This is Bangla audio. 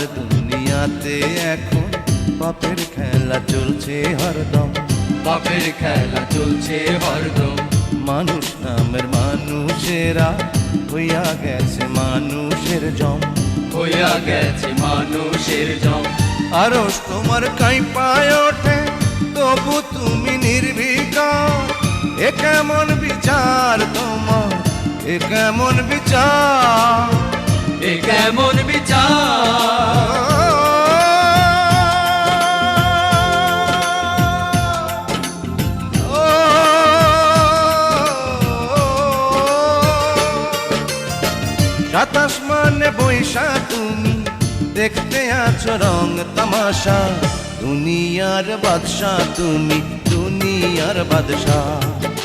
যে এখন পাপের খেলা চলছে হরদম। বাপের খেলা চলছে হরদম। মানুষ নামের মানুষেরা হইয়া গেছে মানুষের জম। হইয়া গেছে মানুষের জম। আরও তোমার কাইপায় ওঠে তবু তুমি নির্বিকার এ কেমন বিচার তোমার এ কেমন বিচার? এ কেমন সাতাশ মানে বৈশা তুমি। দেখতে আছো রং তামাশা। দুনিয়ার বাদশা তুমি দুনিয়ার বাদশা। তুমি